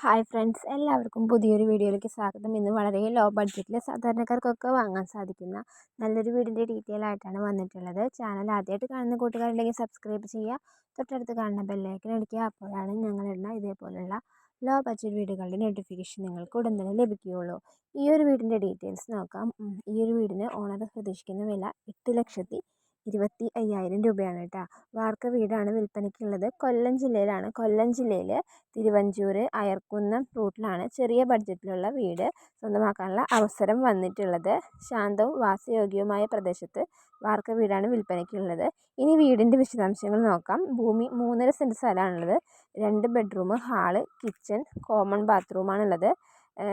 Hi friends എല്ലാവർക്കും പുതിയൊരു വീഡിയോയിലേക്ക് സ്വാഗതം. ഇന്ന് വളരെ ലോ ബഡ്ജറ്റിൽ സാധാരണക്കാർക്കൊക്കെ വാങ്ങാൻ സാധിക്കുന്ന നല്ലൊരു വീടിന്റെ ഡീറ്റെയിൽ ആയിട്ടാണ് വന്നിട്ടുള്ളത്. ചാനൽ ആദ്യമായിട്ട് കാണുന്ന കൂട്ടുകാരുണ്ടെങ്കിൽ സബ്സ്ക്രൈബ് ചെയ്യുക. തൊട്ടടുത്ത് കാണുന്ന ബെല്ലൈക്കൻ അടിക്കുക. അപ്പോഴാണ് ഞങ്ങളിടുന്ന ഇതേപോലുള്ള ലോ ബഡ്ജറ്റ് വീടുകളുടെ നോട്ടിഫിക്കേഷൻ നിങ്ങൾക്ക് ഉടൻ തന്നെ ലഭിക്കുകയുള്ളൂ. ഈ ഒരു വീടിന്റെ ഡീറ്റെയിൽസ് നോക്കാം. ഈ ഒരു വീടിന് ഓണർ പ്രതീക്ഷിക്കുന്ന വില എട്ട് ലക്ഷത്തി ഇരുപത്തി അയ്യായിരം രൂപയാണ് കേട്ടോ വാർക്ക വീടാണ് വിൽപ്പനയ്ക്കുള്ളത്. കൊല്ലം ജില്ലയിലാണ്. കൊല്ലം ജില്ലയിൽ തിരുവഞ്ചൂർ അയർക്കുന്നം റൂട്ടിലാണ് ചെറിയ ബഡ്ജറ്റിലുള്ള വീട് സ്വന്തമാക്കാനുള്ള അവസരം വന്നിട്ടുള്ളത്. ശാന്തവും വാസയോഗ്യവുമായ പ്രദേശത്ത് വാർക്ക വീടാണ് വിൽപ്പനയ്ക്കുള്ളത്. ഇനി വീടിന്റെ വിശദാംശങ്ങൾ നോക്കാം. ഭൂമി മൂന്നര സെന്റ് സ്ഥലമാണുള്ളത്. രണ്ട് ബെഡ്റൂം ഹാൾ കിച്ചൺ കോമൺ ബാത്റൂമാണുള്ളത്.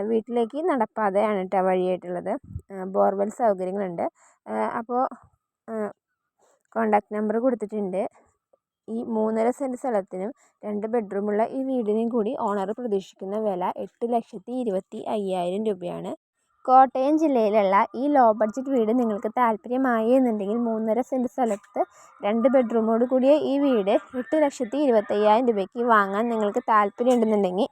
വീട്ടിലേക്ക് നടപ്പാതയാണ് കേട്ടോ വഴിയായിട്ടുള്ളത്. ബോർവെൽ സൗകര്യങ്ങളുണ്ട്. അപ്പോൾ കോൺടാക്റ്റ് നമ്പർ കൊടുത്തിട്ടുണ്ട്. ഈ മൂന്നര സെന്റ് സ്ഥലത്തിനും രണ്ട് ബെഡ്റൂമുള്ള ഈ വീടിനും കൂടി ഓണർ പ്രതീക്ഷിക്കുന്ന വില എട്ട് ലക്ഷത്തി ഇരുപത്തി അയ്യായിരം രൂപയാണ്. കോട്ടയം ജില്ലയിലുള്ള ഈ ലോ ബഡ്ജറ്റ് വീട് നിങ്ങൾക്ക് താല്പര്യമായി എന്നുണ്ടെങ്കിൽ മൂന്നര സെന്റ് സ്ഥലത്ത് രണ്ട് ബെഡ്റൂമോട് കൂടിയ ഈ വീട് എട്ട് ലക്ഷത്തി ഇരുപത്തയ്യായിരം രൂപയ്ക്ക് വാങ്ങാൻ നിങ്ങൾക്ക് താല്പര്യം ഉണ്ടെന്നുണ്ടെങ്കിൽ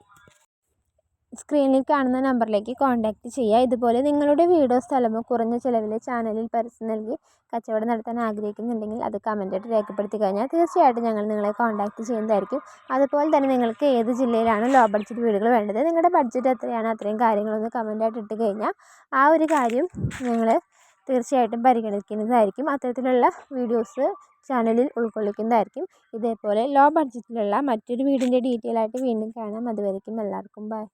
സ്ക്രീനിൽ കാണുന്ന നമ്പറിലേക്ക് കോൺടാക്റ്റ് ചെയ്യുക. ഇതുപോലെ നിങ്ങളുടെ വീടോ സ്ഥലമോ കുറഞ്ഞ ചിലവിൽ ചാനലിൽ പരസ്യം നൽകി കച്ചവടം നടത്താൻ ആഗ്രഹിക്കുന്നുണ്ടെങ്കിൽ അത് കമന്റായിട്ട് രേഖപ്പെടുത്തി കഴിഞ്ഞാൽ തീർച്ചയായിട്ടും ഞങ്ങൾ നിങ്ങളെ കോൺടാക്റ്റ് ചെയ്യുന്നതായിരിക്കും. അതുപോലെ തന്നെ നിങ്ങൾക്ക് ഏത് ജില്ലയിലാണ് ലോ ബഡ്ജറ്റ് വീടുകൾ വേണ്ടത് നിങ്ങളുടെ ബഡ്ജറ്റ് എത്രയാണ് അത്രയും കാര്യങ്ങളൊന്ന് കമന്റായിട്ട് ഇട്ട് കഴിഞ്ഞാൽ ആ ഒരു കാര്യം ഞങ്ങൾ തീർച്ചയായിട്ടും പരിഗണിക്കുന്നതായിരിക്കും. അത്തരത്തിലുള്ള വീഡിയോസ് ചാനലിൽ ഉൾക്കൊള്ളിക്കുന്നതായിരിക്കും. ഇതേപോലെ ലോ ബഡ്ജറ്റിലുള്ള മറ്റൊരു വീടിന്റെ ഡീറ്റെയിൽ ആയിട്ട് വീണ്ടും കാണാം. അതുവരേക്കും എല്ലാവർക്കും ബൈ